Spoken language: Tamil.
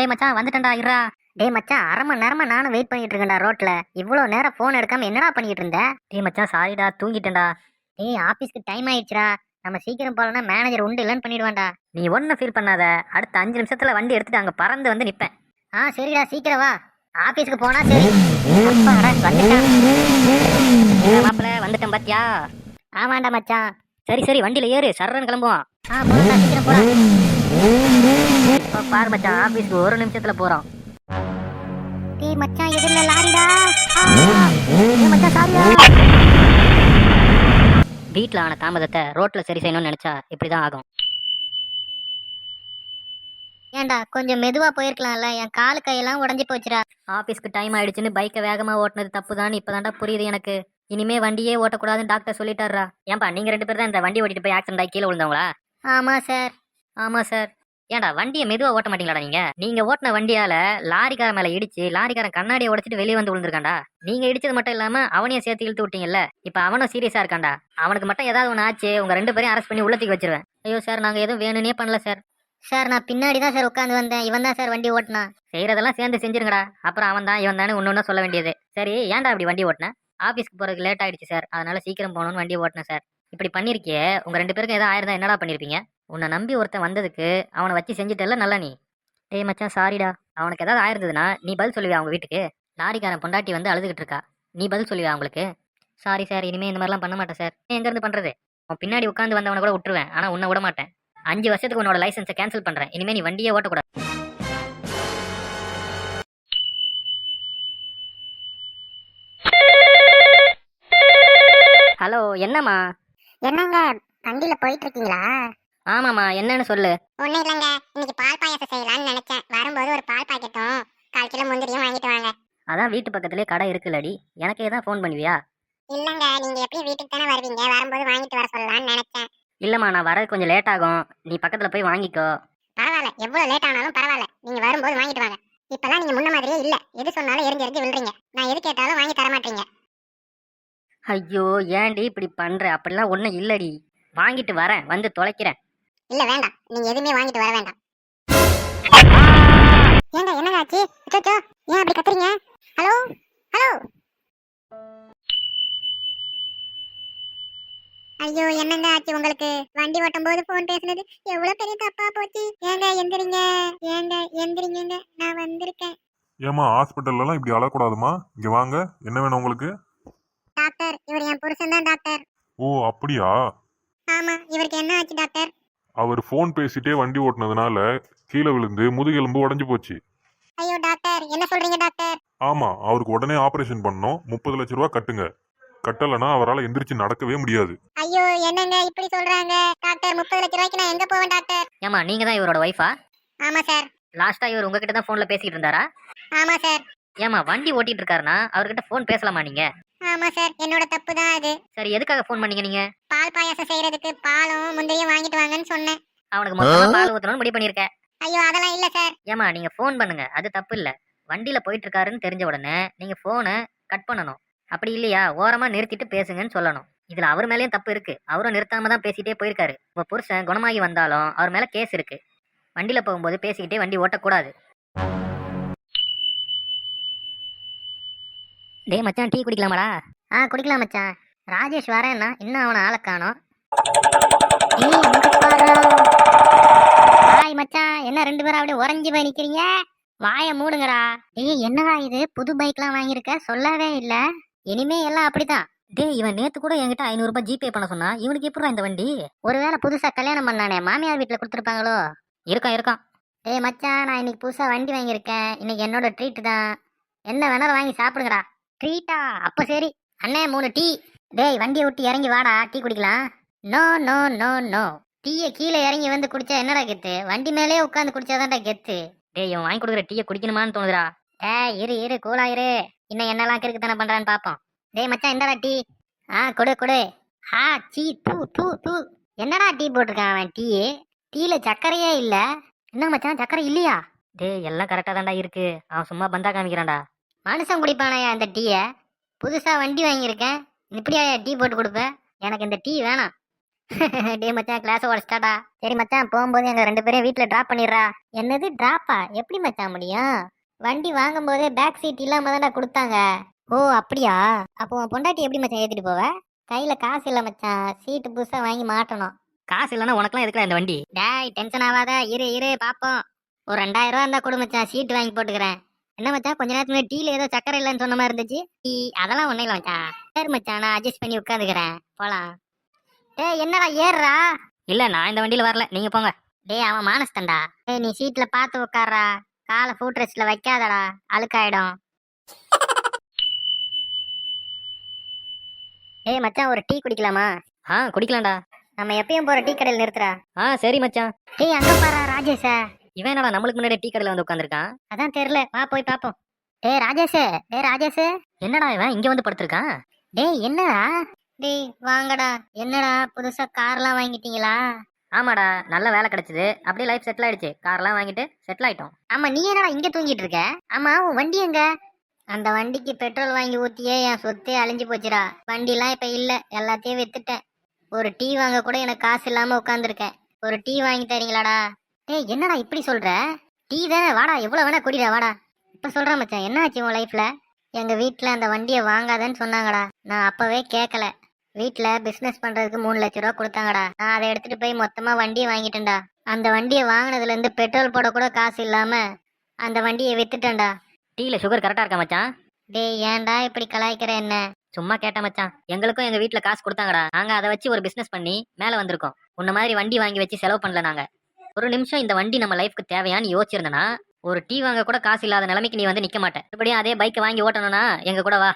டேய் மச்சான் வந்துட்டேன்டா இருடா. டேய் மச்சான் அரை மணி நேரமா நானும் வெயிட் பண்ணிட்டு இருக்கேன்டா ரோட்ல. இவ்வளோ நேரம் ஃபோன் எடுக்காம என்னடா பண்ணிட்டு இருந்தேன் டேய் மச்சான் சாரிடா தூங்கிட்டேன்டா. டேய் ஆபீஸ்க்கு டைம் ஆயிடுச்சுடா. நம்ம சீக்கிரம் போகலன்னா மேனேஜர் உண்டு இல்லைன்னு பண்ணிடுவான்டா. நீ ஒன்றும் ஃபீல் பண்ணாத. அடுத்த அஞ்சு நிமிஷத்துல வண்டி எடுத்துட்டு அங்க பறந்து வந்து நிப்பேன். ஆ சரிடா சீக்கிரம் வா. ஆபீஸ்க்கு போனா சரி. அப்பாடா, வந்துட்டான் மாப்பிள வந்துட்டேன் பாத்தியா? ஆமாண்டா மச்சான். சரி சரி வண்டியில ஏறு. சர்றன்னு கிளம்புவோம் ஆ போடா சீக்கிரம் போடா. பாரு மச்சான் ஆபீஸ்க்கு ஒரு நிமிஷத்துல போறோம் டேய் மச்சான் எதிரில லாரிடா. மச்சான் சாரிடா வீட்ல ஆன தாமதத்தை ரோட்ல சரி செய்யணும்னு நினைச்சா இப்படிதான் ஆகும். ஏன்டா கொஞ்சம் மெதுவா போயிருக்கலாம்ல என் காலு கையெல்லாம் உடஞ்சி போச்சுடா. ஆபீஸ்க்கு டைம் ஆயிடுச்சுன்னு பைக்கை வேகமா ஓட்டுனது தப்பு தான் இப்பதான்டா புரியுது எனக்கு. இனிமே வண்டியே ஓட்டக்கூடாதுன்னு டாக்டர் சொல்லிட்டாரா ஏன்பா நீங்க ரெண்டு பேரும் தான் இந்த வண்டி ஓட்டிட்டு போய் ஆக்சிடென்ட் ஆகி கீழே விழுந்தவங்களா? ஆமா சார் ஆமா சார் ஏன்டா வண்டியை மெதுவா ஓட்ட மாட்டீங்களாடா நீங்க? நீங்க ஓட்டின வண்டியால லாரிக்காரன் மேல இடிச்சு லாரிக்காரன் கண்ணாடியை உடைச்சிட்டு வெளியே வந்து விழுந்திருக்காண்டா நீங்க இடிச்சது மட்டும் இல்லாம அவனையும் சேர்த்து இழுத்து விட்டீங்கல்ல? இப்ப அவனும் சீரியஸா இருக்காண்டா அவனுக்கு மட்டும் ஏதாவது ஒன்று ஆச்சு உங்க ரெண்டு பேரையும் அரெஸ்ட் பண்ணி உள்ளத்துக்கு வச்சிருவேன். ஐயோ சார் நாங்க எதுவும் வேணும்னே பண்ணல சார் சார் நான் பின்னாடி தான் சார் உட்காந்து வந்தேன். இவன் தான் சார் வண்டி ஓட்டினா செய்யறதெல்லாம் சேர்ந்து செஞ்சிருங்கடா. அப்புறம் அவன் தான் இவன் தானே ஒன்று சொல்ல வேண்டியது. சரி ஏன்டா அப்படி வண்டி ஓட்டின? ஆஃபீஸ்க்கு போறதுக்கு லேட் ஆயிடுச்சு சார் அதனால சீக்கிரம் போகணும்னு வண்டி ஓட்டினேன் சார் இப்படி பண்ணிருக்கியே உங்க ரெண்டு பேருக்கும் ஏதாவது ஆயிருந்தா என்னடா பண்ணிருப்பீங்க? உன்னை நம்பி ஒருத்தன் வந்ததுக்கு அவனை வச்சு செஞ்சுட்டல நல்லா நீ? டேய் மச்சான் சாரிடா. அவனுக்கு ஏதாவது ஆயிருந்ததுன்னா நீ பதில் சொல்லுவியா அவங்க வீட்டுக்கு? லாரிக்காரன் பொண்டாட்டி வந்து அழுதுகிட்டு இருக்கா. நீ பதில் சொல்லுவியா அவங்களுக்கு? சாரி சார் இனிமேல் இந்த மாதிரிலாம் பண்ண மாட்டேன் சார். நீ எங்கேருந்து பண்ணுறது உன் பின்னாடி உட்காந்து வந்தவனை கூட விட்டுருவேன். ஆனால் உன்னை விட மாட்டேன். அஞ்சு வருஷத்துக்கு உன்னோட லைசன்ஸை கேன்சல் பண்ணுறேன் இனிமேல் நீ வண்டியே ஓட்டக்கூடாது ஹலோ என்னம்மா? என்னங்க வண்டியில போயிட்டு இருக்கீங்களா? ஆமாம்மா என்னன்னு சொல்லு. ஒண்ணும் இல்லைங்க. இன்னைக்கு பால் பாயாசம் செய்யலாம்னு நினைச்சேன். வரும்போது ஒரு பால் பாக்கெட்டும் கால் கிலோ முந்திரியும் வாங்கிட்டு வாங்க. அதான் வீட்டு பக்கத்துலேயே கடை இருக்குல்லடி. எனக்கே தான் ஃபோன் பண்ணுவியா? இல்லங்க நீங்க எப்படி வீட்டுக்கு தானே வருவீங்க? வரும்போது வாங்கிட்டு வர சொல்லலாம்னு நினைச்சேன். இல்லைம்மா நான் வரது கொஞ்சம் லேட் ஆகும். நீ பக்கத்தில் போய் வாங்கிக்கோ. பரவாயில்ல எவ்வளவு லேட் ஆனாலும் பரவாயில்ல. நீங்க வரும்போது வாங்கிட்டு வாங்க. இப்பெல்லாம் நீங்க முன்ன மாதிரியே இல்ல. எது சொன்னாலும் எரிஞ்சு எரிஞ்சு விழுறீங்க நான் எது கேட்டாலும் வாங்கி தர மாட்டீங்க. ஐயோ ஏன்டி இப்படி பண்ற? அப்படிலாம் ஒன்றும் இல்லடி. வாங்கிட்டு வரேன் வந்து தொலைக்கிறேன். இல்ல வேண்டாம். நீங்க எதுவுமே வாங்கிட்டு வர வேண்டாம். ஏங்க என்னங்க ஆச்சு? அச்சோ ஏன் அப்படி கத்துறீங்க? Hello hello. ஐயோ என்னங்க ஆச்சு உங்களுக்கு? வண்டி ஓட்டும் போது போன் பேசுனது எவ்வளவு பெரிய தப்பா போச்சு? ஏங்க எந்திரிங்க. ஏங்க எந்திரிங்க நான் வந்திருக்கேன். ஏமா ஹாஸ்பிட்டல்லாம் இப்படி அழக்கூடாதுமா இங்க வாங்க. என்ன வேணும் உங்களுக்கு? டாக்டர் இவர் என் புருஷன் தான் டாக்டர். ஓ அப்படியா? ஆமா இவருக்கு என்ன ஆச்சு டாக்டர்? அவர் ஃபோன் பேசிட்டே வண்டி ஓட்டுனதுனால கீழே விழுந்து முதுகெலும்பு உடஞ்சு போச்சு. ஐயோ டாக்டர். என்ன சொல்றீங்க டாக்டர்? ஆமா அவருக்கு உடனே ஆபரேஷன் பண்ணோம் முப்பது லட்ச ரூபா கட்டுங்க. கட்டலைன்னா அவரால் எந்திரிச்சு நடக்கவே முடியாது. ஐயோ என்னங்க இப்படி சொல்றாங்க? டாக்டர் முப்பது லட்ச ரூபாய்க்கு நான் எங்க போவேன் டாக்டர்? ஏம்மா நீங்கள் தான் இவரோட ஒய்ஃபா ஆமா சார். லாஸ்ட்டாக இவர் உங்ககிட்ட தான் ஃபோனில் பேசிக்கிட்டு இருந்தாரா? ஆமா சார். ஏம்மா வண்டி ஓட்டிட்டு இருக்காருன்னா அவர்கிட்ட ஃபோன் பேசலாமா நீங்கள் ஆமா சார் என்னோட தப்பு தான் அது. சரி எதுக்காக ஃபோன் பண்ணீங்க நீங்கள் பால் பாயாசம் செய்யறதுக்கு பாலும் முந்திரியும் வாங்கிட்டு வாங்கன்னு சொன்னேன். அவனுக்கு மொத்தமாக பால் ஊற்றணும்னு முடிவு பண்ணியிருக்கேன். ஐயோ அதெல்லாம் இல்ல சார். ஏம்மா நீங்கள் ஃபோன் பண்ணுங்க. அது தப்பு இல்லை. வண்டியில் போயிட்டு இருக்காருன்னு தெரிஞ்ச உடனே நீங்கள் ஃபோனை கட் பண்ணணும். அப்படி இல்லையா? ஓரமாக நிறுத்திட்டு பேசுங்கன்னு சொல்லணும். இதில் அவர் மேலேயும் தப்பு இருக்கு. அவரும் நிறுத்தாம தான் பேசிட்டே போயிருக்காரு. உங்க புருஷன் குணமாகி வந்தாலும் அவர் மேலே கேஸ் இருக்கு. வண்டியில் போகும்போது பேசிக்கிட்டே வண்டி ஓட்டக்கூடாது. டேய் மச்சான் டீ குடிக்கலாமாடா? ஆ குடிக்கலாம் மச்சான். ராஜேஷ் வரேன்னா இன்னும் அவனை ஆளை காணோம். ஹாய் மச்சான். என்ன ரெண்டு பேரும் அப்படியே உறைஞ்சு போய் நிக்கிறீங்க? வாயை மூடுங்கடா. ஏய் என்னடா இது? புது பைக்லாம் வாங்கியிருக்க? சொல்லவே இல்ல. இனிமே எல்லாம் அப்படிதான். டேய் இவன் நேத்து கூட என்கிட்ட ஐநூறு ரூபாய் ஜிபே பண்ண சொன்னா இவனுக்கு எப்படிடா இந்த வண்டி? ஒருவேளை புதுசா கல்யாணம் பண்ணானே மாமியார் வீட்டுல கொடுத்துருப்பாங்களோ? இருக்கான் இருக்கான். டேய் மச்சான் நான் இன்னைக்கு புதுசா வண்டி வாங்கியிருக்கேன். இன்னைக்கு என்னோட ட்ரீட் தான். என்ன வேணாலும் வாங்கி சாப்பிடுங்கடா. ட்ரீட்டா அப்ப சரி. அண்ணே மூணு டீ. டேய் வண்டியை விட்டு இறங்கி வாடா. டீ குடிக்கலாம். No no no no. டீயை கீழே இறங்கி வந்து குடிச்சா என்னடா கெத்து? வண்டி மேலேயே உட்காந்து குடிச்சாதான்டா கெத்து. டேய் இவன் வாங்கி கொடுக்குற டீயை குடிக்கணுமான்னு தோணுதுடா. ஏ இரு இரு கூலா இரு. இன்னும் என்னெல்லாம் கிறுக்கு தானே பண்றான்னு பாப்போம். டேய் மச்சான் என்னடா டீ. ஆ கொடு கொடு. ஆ சீ டூ டூ டூ என்னடா டீ போட்டிருக்கான் அவன் டீ? டீல சர்க்கரையே இல்ல. என்ன மச்சான் சர்க்கரை இல்லையா? டேய் எல்லாம் கரெக்டா தான்டா இருக்கு. அவன் சும்மா பந்தா காமிக்கிறான்டா. மனுஷன் குடிப்பானாயா இந்த டீயை? புதுசா வண்டி வாங்கியிருக்கேன். இப்படியா டீ போட்டு கொடுப்ப? எனக்கு இந்த டீ வேணாம். டே மச்சான் கிளாஸ் உடச்சிட்டாடா சரி மச்சான் போகும்போது எங்க ரெண்டு பேரையும் வீட்ல டிராப் பண்ணிடுறா. என்னது டிராப்பா எப்படி மச்சான் முடியும்? வண்டி வாங்கும்போதே பேக் சீட் இல்லாம தானே கொடுத்தாங்க. ஓ அப்படியா? அப்போ உன் பொண்டாட்டி எப்படி மச்சான் ஏத்திட்டு போவ? கையில காசு இல்ல மச்சான். சீட்டு புதுசா வாங்கி மாட்டணும். காசு இல்லைன்னா உனக்குலாம் எதுக்குடா இந்த வண்டி? டேய் டென்ஷன் ஆகாத இரு இரு பாப்போம். ஒரு ரெண்டாயிரம் ரூபா இருந்தா கொடு மச்சான். சீட்டு வாங்கி போட்டுக்கிறேன். என்ன மச்சான் கொஞ்ச நேரத்துக்கு டீல ஏதோ சக்கரை இல்லைன்னு சொன்ன மாதிரி இருந்துச்சு. டீ அதெல்லாம் ஒண்ணும் இல்ல மச்சான். சரி மச்சான் நான் அட்ஜஸ்ட் பண்ணி உட்காந்துக்கிறேன். போலாம். டேய் என்னடா ஏறுறா? இல்ல நான் இந்த வண்டியில வரல. நீங்க போங்க. டேய் அவன் மானஸ்தண்டா டேய் நீ சீட்ல பார்த்து உட்கார்றா. காலை ஃபுட் ரெஸ்ட்ல வைக்காதடா. அழுக்காயிடும். டேய் மச்சான் ஒரு டீ குடிக்கலாமா? ஆ குடிக்கலாம்டா. நம்ம எப்பயும் போற டீ கடையில் நிறுத்துறா. ஆ சரி மச்சான். டேய் அங்க பாரு ராஜேஷ. இவன் என்னடா நம்மளுக்கு முன்னாடி டீ கடையில வந்து உட்காந்துருக்கான் அதான் தெரியல. வா போய் பாப்போம். டேய் ராஜேஷ். டேய் ராஜேஷ். என்னடா இவன்? இங்க வந்து படுத்திருக்கான்? டேய் என்னடா? டேய் வாங்கடா. என்னடா புதுசா கார்லாம் வாங்கிட்டீங்களா? ஆமாடா நல்ல வேலை கிடைச்சது. அப்படியே லைஃப் செட்டில் ஆயிடுச்சு. கார்லாம் வாங்கிட்டு செட்டில் ஆயிட்டோம். ஆமா நீ என்னடா இங்க தூங்கிட்டு இருக்க? ஆமா உன் வண்டி எங்க? அந்த வண்டிக்கு பெட்ரோல் வாங்கி ஊத்தியே என் சொத்தே அழிஞ்சு போச்சுடா. வண்டிலாம் இப்ப இல்ல. எல்லாத்தையும் வித்துட்டேன். ஒரு டீ வாங்க கூட எனக்கு காசு இல்லாம உட்காந்துருக்கேன் ஒரு டீ வாங்கி தரீங்களாடா? டேய் என்னடா இப்படி சொல்ற? டீ தானே வாடா எவ்வளவு வேணா குடிடா வாடா. இப்ப சொல்றேன் மச்சான் என்ன ஆச்சு உன் லைஃப்ல எங்க வீட்ல அந்த வண்டியை வாங்காதன்னு சொன்னாங்கடா. நான் அப்பவே கேட்கல வீட்ல பிசினஸ் பண்றதுக்கு மூணு லட்ச ரூபா கொடுத்தாங்கடா. நான் அதை எடுத்துட்டு போய் மொத்தமா வண்டியை வாங்கிட்டேன்டா. அந்த வண்டியை வாங்கினதுல இருந்து பெட்ரோல் போட கூட காசு இல்லாம அந்த வண்டியை வித்துட்டேன்டா. டீல சுகர் கரெக்டா இருக்கா மச்சான்? டேய் ஏன்டா இப்படி கலாய்க்கிற என்ன? சும்மா கேட்ட மச்சான். எங்களுக்கும் எங்க வீட்ல காசு கொடுத்தாங்கடா. நாங்க அதை வச்சு ஒரு பிசினஸ் பண்ணி மேல வந்திருக்கோம். உன்ன மாதிரி வண்டி வாங்கி வச்சு செலவு பண்ணல நாங்க. ஒரு நிமிஷம் இந்த வண்டி நம்ம லைஃப்க்கு தேவையான்னு யோசிச்சிருந்தனா ஒரு டீ வாங்க கூட காசு இல்லாத நிலைமைக்கு நீ வந்து நிக்க மாட்டேன் இப்படியும் அதே பைக்கை வாங்கி ஓட்டணும்னா எங்க கூட வா.